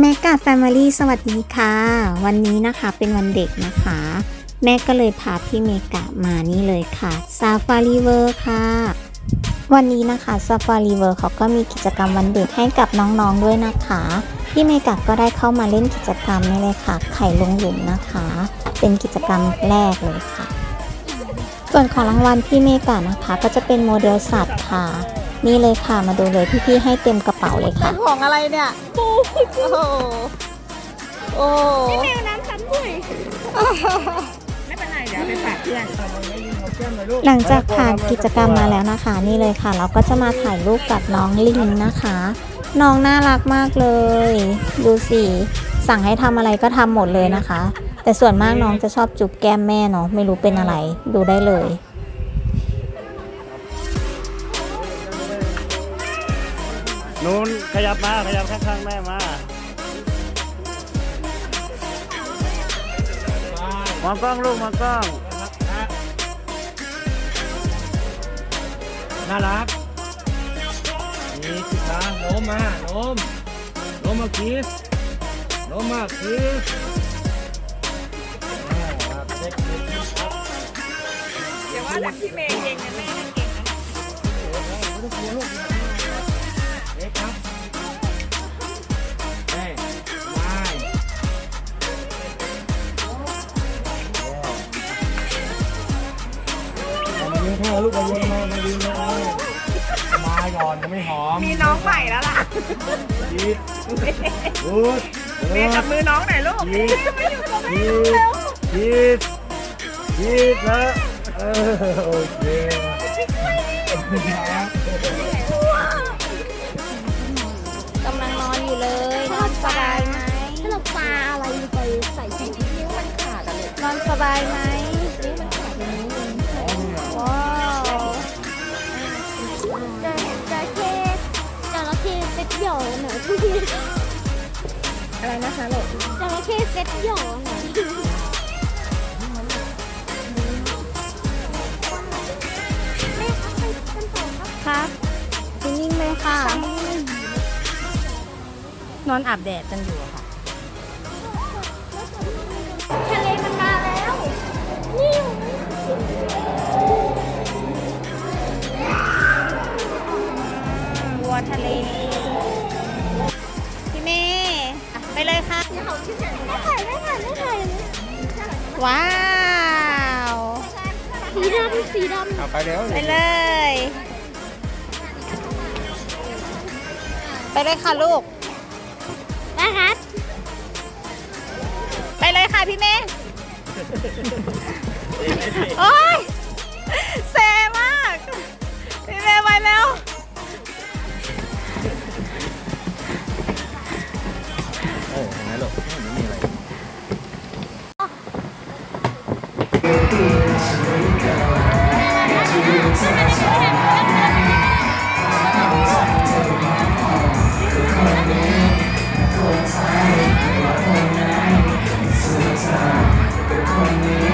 แม่กาแฟมิลี่สวัสดีค่ะ วันนี้นะคะเป็นวันเด็กนะคะ แม่ก็เลยพาพี่เมกะมานี่เลยค่ะซาฟารีเวอร์ค่ะ วันนี้นะคะซาฟารีเวอร์เขาก็มีกิจกรรมวันเด็กให้กับน้องๆด้วยนะคะ พี่เมกะก็ได้เข้ามาเล่นกิจกรรมนี่เลยค่ะ ไข่ลงหลุมนะคะ เป็นกิจกรรมแรกเลยค่ะ ส่วนของรางวัลพี่เมกะนะคะ ก็จะเป็นโมเดลสัตว์ค่ะ นี่เลยค่ะมาดูเลยพี่ๆให้เต็มกระเป๋าเลยค่ะของอะไรเนี่ยปูโอ้โหโอ้แมวน้ำซ้ำด้วยไม่เป็นไรเดี๋ยวเอาไปฝากเพื่อนหลังจากผ่านกิจกรรมมาแล้วนะคะ นี่เลยค่ะ เราก็จะมาถ่ายรูปกับน้องลิงนะคะ น้องน่ารักมากเลย ดูสิสั่งให้ทำอะไรก็ทำหมดเลยนะคะ แต่ส่วนมากน้องจะชอบจุบแก้มแม่เนาะไม่รู้เป็นอะไรดูได้เลย นู้นขยับมา ขยับข้างๆแม่มามองกล้องลูกมองกล้อง น่ารัก นี่สิคะโน้มมาโน้มโน้มมาคิสโน้มมาคิสอ่าครับเด็กๆครับเดี๋ยวว่าแต่พี่เมย์เองนะแม่นั่นเก่งนะ เอามายืนเท่าลูกมายืนมามายืนมามาก่อนยังไม่หอมมีน้องใหม่แล้วล่ะยีดกูดเมย์จับมือน้องหน่อยลูกยีดไม่อยู่กับแม่ยีดยีดยีดนะเออโอเคกำลังนอนอยู่เลยนอนสบายไหมถ้าเราปาอะไรไปใส่ชิ้นนิ้วมันขาดอะลูกนอนสบายไหม หย่อหน่อยพี่อะไรนะคะลูกจระเข้เซ็ตหย่อหน่อยแม่ครับไปกันต่อครับครับนิ่งๆเลยค่ะ นอนอาบแดดกันอยู่ค่ะ ทะเลมันมาแล้วนี่วัวทะเล ไม่ถ่ายไม่ถ่ายไม่ถ่ายว้าว สีดำสีดำเอาไปแล้วไปเลย ไปเลยค่ะลูกนะครับไปเลยค่ะพี่เมย์โอ้ยเซมาก พี่เมย์ไปแล้ว เป็นคนนี้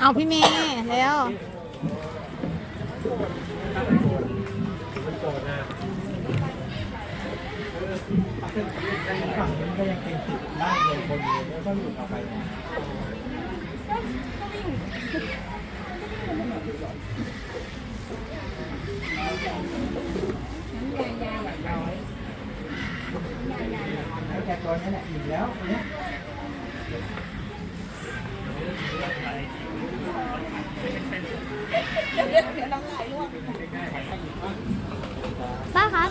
เอาพี่เมย์เร็วแต่ตัวนี้แหละอิ่มแล้วเนี่ย ป้าครับ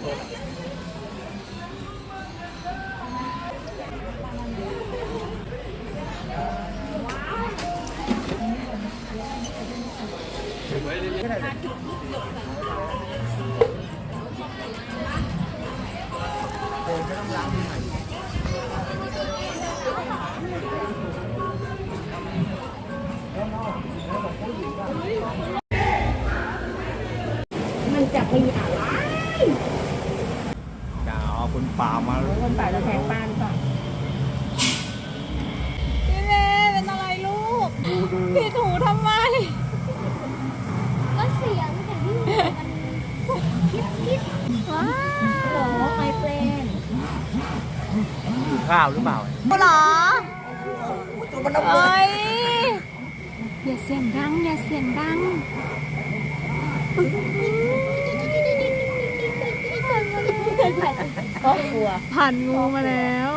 ไรอย่าเอาคุณ ป่ามาคนป่าจะแทงป้าหรือเปล่าพี่เมย์เป็นอะไรลูกพี่ถูทำไม ก็เสียงแต่ที่มันคิดคิดว้าหรอไมเฟรนอยู่ข้าวหรือเปล่าเหรอเอ้ยอย่าเสียงดัง อย่าเสียงดัง ก็กลัวผ่านงูมาแล้ว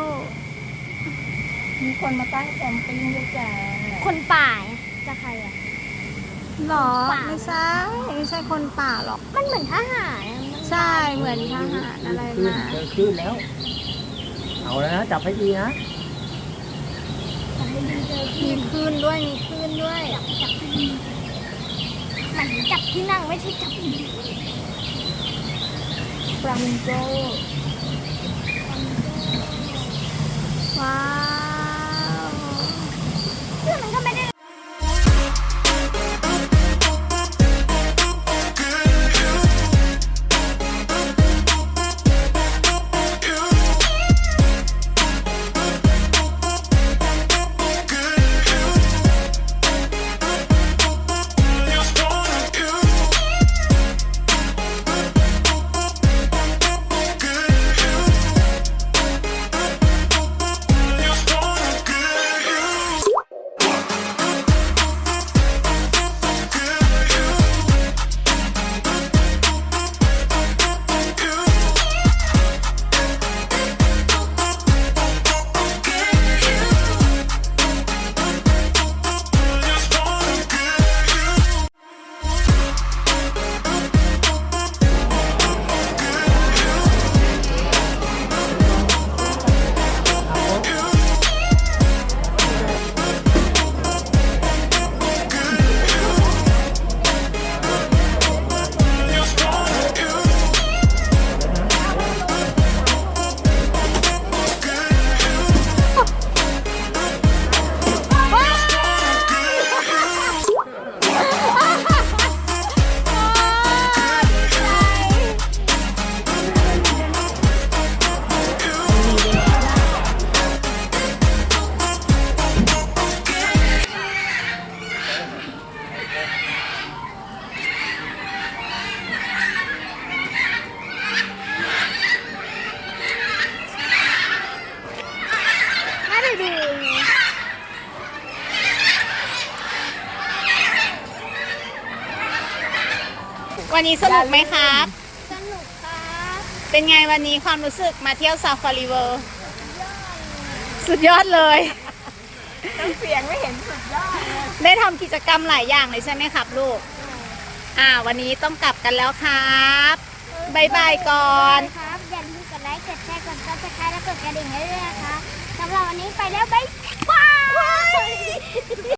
มีคนมาตั้งแคมปิ้งด้วยจ้าคนป่าจะใครอะ หรอ ไม่ใช่ ไม่ใช่คนป่าหรอก มันเหมือนทหารอะมันใช่ เหมือนทหารอะไรขึ้นมา เดินขึ้นแล้ว เอาแล้วนะ จับให้ดีนะมีคลื่นด้วย มีคลื่นด้วยมันจับที่นั่งไม่ใช่จับ ฟลามิงโกว้าว นนี้สนุกไหมครับสนุกครับเป็นไงวันนี้ความรู้สึกมาเที่ยวซาฟารีเวิร์สุดยอดเลยเสียงไม่เห็นสุดยอดเลยได้ทำกิจกรรมหลายอย่างเลยใช่ไหมครับลูก อ่า วันนี้ต้องกลับกันแล้วครับบายบายก่อนครับอย่าลืมกดไลค์กดแชร์กดซับสไครต์และกดกระดิ่งให้ด้วยนะคะสำหรับวันนี้ไปแล้วบ๊ายบาย